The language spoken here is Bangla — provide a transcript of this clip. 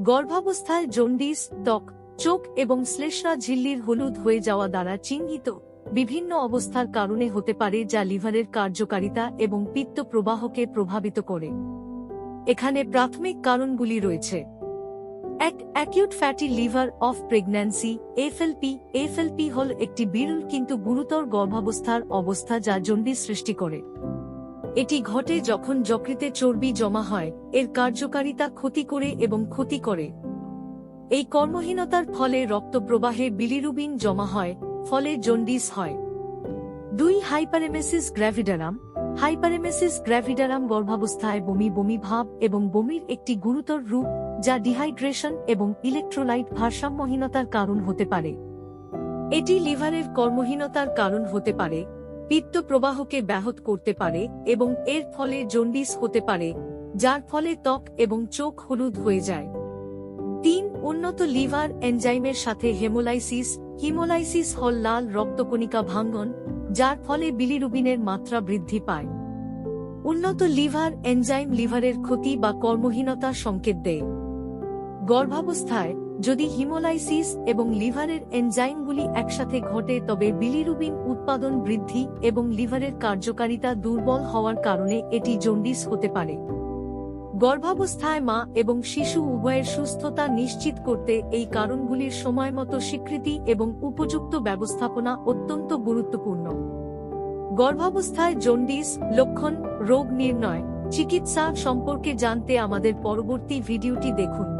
গর্ভাবস্থায় জন্ডিস ত্বক, চোখ এবং শ্লেষ্মা ঝিল্লির হলুদ হয়ে যাওয়া দ্বারা চিহ্নিত। বিভিন্ন অবস্থার কারণে হতে পারে যা লিভারের কার্যকারিতা এবং পিত্ত প্রবাহকে প্রভাবিত করে। এখানে প্রাথমিক কারণগুলি রয়েছে। এক acute fatty liver of pregnancy FLP FLP হল একটি বিরল কিন্তু গুরুতর গর্ভাবস্থার অবস্থা যা জন্ডিস সৃষ্টি করে। এটি ঘটে যখন যকৃতে চর্বি জমা হয়, এর কার্যকারিতা ক্ষতি করে এবং ক্ষতি করে। এই কর্মহীনতার ফলে রক্তপ্রবাহে বিলিরুবিন জমা হয়, ফলে জন্ডিস হয়। দুই হাইপারেমেসিস গ্র্যাভিডারাম হাইপারেমেসিস গ্র্যাভিডারাম গর্ভাবস্থায় বমি বমি ভাব এবং বমির একটি গুরুতর রূপ, যা ডিহাইড্রেশন এবং ইলেকট্রোলাইট ভারসাম্যহীনতার কারণ হতে পারে। এটি লিভারের কর্মহীনতার কারণ হতে পারে। পিত্ত প্রবাহকে ব্যাহত করতে পারে এবং এর ফলে জন্ডিস হতে পারে, যার ফলে ত্বক এবং চোখ হলুদ হয়ে যায়। তিন, উন্নত লিভার এনজাইমের সাথে হেমোলাইসিস, হিমোলাইসিস হল লাল রক্তকণিকা ভাঙ্গন, যার ফলে বিলিরুবিনের মাত্রা বৃদ্ধি পায়। উন্নত লিভার এনজাইম লিভারের ক্ষতি বা কর্মহীনতা সংকেত দেয়। গর্ভাবস্থায় যদি হিমোলাইসিস এবং লিভারের এনজাইমগুলি একসাথে ঘটে, তবে বিলিরুবিন উৎপাদন বৃদ্ধি এবং লিভারের কার্যকারিতা দুর্বল হওয়ার কারণে এটি জন্ডিস হতে পারে। গর্ভাবস্থায় মা এবং শিশু উভয়ের সুস্থতা নিশ্চিত করতে এই কারণগুলির সময়মতো স্বীকৃতি এবং উপযুক্ত ব্যবস্থাপনা অত্যন্ত গুরুত্বপূর্ণ। গর্ভাবস্থায় জন্ডিস লক্ষণ, রোগ নির্ণয়, চিকিৎসা সম্পর্কে জানতে আমাদের পরবর্তী ভিডিওটি দেখুন।